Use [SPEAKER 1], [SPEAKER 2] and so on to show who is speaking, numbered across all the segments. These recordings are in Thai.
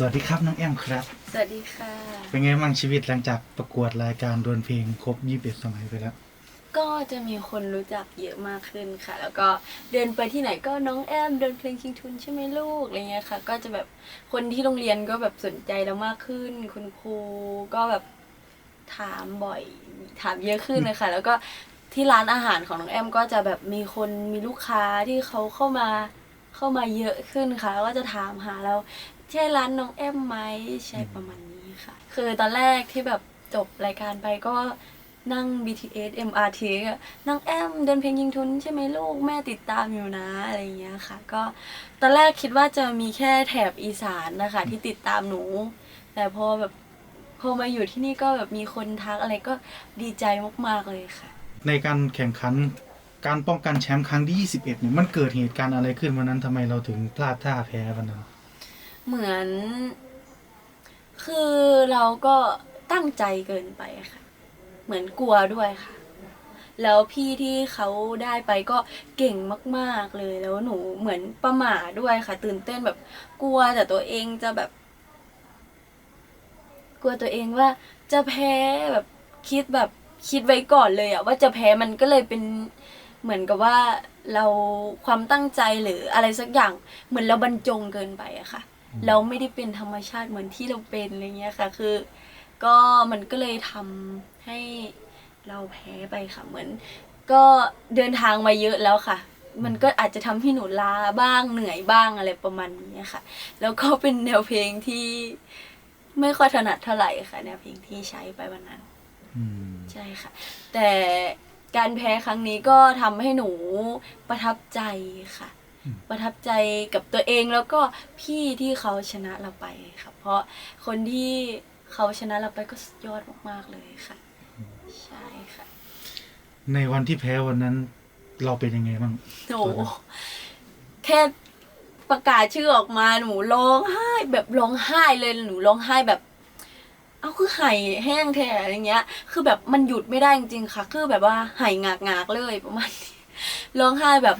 [SPEAKER 1] สวัสดีครับน้องแอมครับ
[SPEAKER 2] สวัสดีค่ะ
[SPEAKER 1] เป็นไงบ้างชีวิตหลังจากประกวดรายการดวลเพลงครบ21สมัยไปแล้ว
[SPEAKER 2] ก็จะมีคนรู้จักเยอะมากขึ้นค่ะ แล้วก็เดินไปที่ไหนก็น้องแอมเดินเพลงชิงทุนใช่ไหมลูกอะไรเงี้ยค่ะ ก็จะแบบคนที่โรงเรียนก็แบบสนใจเรามากขึ้น คุณครูก็แบบถามบ่อยถามเยอะขึ้นเลยค่ะ แล้วก็ที่ร้านอาหารของน้องแอมก็จะแบบมีคนมีลูกค้าที่เขาเข้ามาเข้ามาเยอะขึ้นค่ะ แล้วก็จะถามหาเรา ใช่ร้านน้องแอมไหมใช่ประมาณนี้ค่ะ คือตอนแรกที่แบบจบรายการไปก็นั่ง BTS MRT ก็น้องแอมเดินเพลงยิงทุนใช่ไหมลูกแม่ติดตามอยู่นะอะไรอย่างเงี้ยค่ะ ก็ตอนแรกคิดว่าจะมีแค่แถบอีสานนะคะ ที่ติดตามหนู แต่พอแบบพอมาอยู่ที่นี่ก็แบบมีคนทักอะไรก็ดีใจมากๆเลยค่ะ
[SPEAKER 1] ในการแข่งขันการป้องกันแชมป์ครั้งที่ 21เนี่ยมันเกิดเหตุการณ์อะไรขึ้นวันนั้นทำไมเราถึงพลาดท่าแพ้วันนั้น
[SPEAKER 2] เหมือน คือเราก็ตั้งใจเกินไปค่ะ เหมือนกลัวด้วยค่ะ แล้วพี่ที่เขาได้ไปก็เก่งมาก ๆ เลย แล้วหนูเหมือนประหม่าด้วยค่ะ ตื่นเต้นแบบกลัวแต่ตัวเองจะแบบ กลัวตัวเองว่าจะแพ้แบบคิดแบบคิดไว้ก่อนเลยอะว่าจะแพ้มันก็เลยเป็นเหมือนกับว่าเราความตั้งใจหรืออะไรสักอย่างเหมือนเราบรรจงเกินไปอะค่ะ เราไม่ได้เป็นธรรมชาติเหมือนที่เราเป็นอะไรเงี้ยค่ะ คือ ก็มันก็เลยทำให้เราแพ้ไปค่ะเหมือน ก็เดินทางมาเยอะแล้วค่ะ มันก็อาจจะทำให้หนูล้าบ้างเหนื่อยบ้างอะไรประมาณนี้ค่ะ แล้วก็เป็นแนวเพลงที่ไม่ค่อยถนัดเท่าไหร่ค่ะแนวเพลงที่ใช้ไปวันนั้น
[SPEAKER 1] อืม
[SPEAKER 2] ใช่ค่ะ แต่การแพ้ครั้งนี้ก็ทำให้หนูประทับใจค่ะ ประทับใจกับตัวเองแล้วก็พี่ที่เขาชนะเราไปค่ะเพราะคนที่เขาชนะเราไปก็สุดยอดมากๆเลยค่ะ ใช่ค่ะ
[SPEAKER 1] ในวันที่แพ้วันนั้น เราเป็นยังไงบ้าง
[SPEAKER 2] โอ้โหแค่ประกาศชื่อออกมาหนูร้องไห้แบบร้องไห้เลยหนูร้องไห้แบบ เอาคือไห้แห้งแท้อะไรเงี้ย คือแบบมันหยุดไม่ได้จริงๆค่ะ คือแบบว่าไห้งากงากๆเลยประมาณนี้ร้องไห้แบบ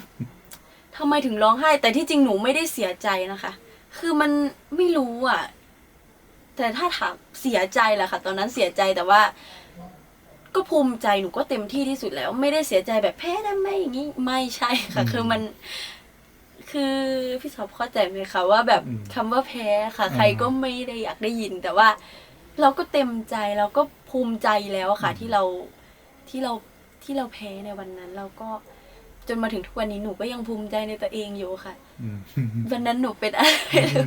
[SPEAKER 2] ทำไมถึงร้องไห้ แต่ที่จริงหนูไม่ได้เสียใจนะคะ คือมันไม่รู้อะ แต่ถ้าถามเสียใจแหละค่ะ ตอนนั้นเสียใจแต่ว่า ก็ภูมิใจหนูก็เต็มที่ที่สุดแล้ว ไม่ได้เสียใจแบบแพ้ได้ไหมอย่างนี้ไม่ใช่ค่ะ
[SPEAKER 1] อืม
[SPEAKER 2] คือมัน คือพี่สอบเข้าใจไหมคะว่าแบบ
[SPEAKER 1] อืม
[SPEAKER 2] คำว่าแพ้ค่ะ
[SPEAKER 1] อืม
[SPEAKER 2] ใครก็ไม่ได้อยากได้ยิน แต่ว่า เราก็เต็มใจเราก็ภูมิใจแล้วอะค่ะ ที่เราที่เราที่เราแพ้ในวันนั้น เราก็ จนมาถึงทุกวันนี้หนูก็ยังภูมิใจในตัวเองอยู่ค่ะ
[SPEAKER 1] อืม
[SPEAKER 2] วันนั้นหนูเป็นอะไรไม่รู้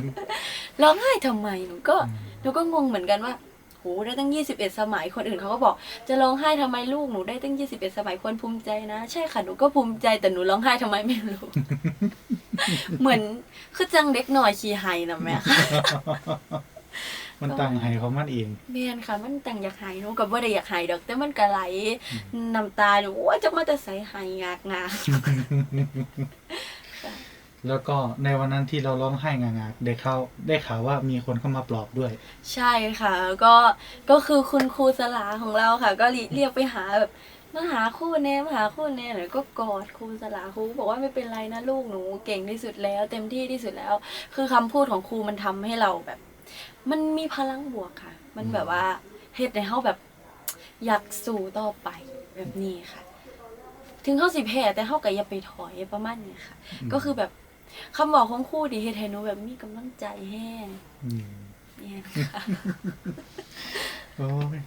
[SPEAKER 2] ร้องไห้ทำไมหนูก็หนูก็งงเหมือนกันว่าโหได้ตั้งยี่สิบเอ็ดสมัยคนอื่นเขาก็บอก จะร้องไห้ทำไมลูกหนูได้ตั้งยี่สิบเอ็ดสมัยควรภูมิใจนะ ใช่ค่ะหนูก็ภูมิใจแต่หนูร้องไห้ทำไมไม่รู้เหมือนคือจังเด็กหน่อยขี้ไห้นะแม่ค่ะ
[SPEAKER 1] มันต่างให้เขามันเอง
[SPEAKER 2] เมียนค่ะ มันตังอยากหายหนูกับว่าได้อยากหายดอก แต่มันก็ไหลน้ำตาหนูว่าจะมาแต่ใส่หายงากงาก
[SPEAKER 1] แล้วก็ในวันนั้นที่เราร้องไห้งางๆได้ข่าวได้ข่าวว่ามีคนเข้ามาปลอบด้วย
[SPEAKER 2] ใช่ค่ะ ก็ก็คือคุณครูสลาของเราค่ะ ก็เรียกไปหาแบบมาหาคู่แน่มาหาคู่แน่หน่อยก็กอดครูสลาครูบอกว่าไม่เป็นไรนะลูกหนูเก่งที่สุดแล้ว เต็มที่ที่สุดแล้ว คือคำพูดของครูมันทำให้เราแบบ มันมีพลังบวกค่ะ มันแบบว่าเฮ็ดในเฮาแบบอยากสู้ต่อไปแบบนี้ค่ะ ถึงเขาสิแพ้แต่เขาก็อย่าไปถอยประมาณนี้ค่ะ
[SPEAKER 1] อืม
[SPEAKER 2] ก็คือแบบคำบอกของครูดีเฮ็ดให้หนูแบบมีกำลังใจแห้ง
[SPEAKER 1] อืม
[SPEAKER 2] เนี่ยค่ะ
[SPEAKER 1] โอ้ย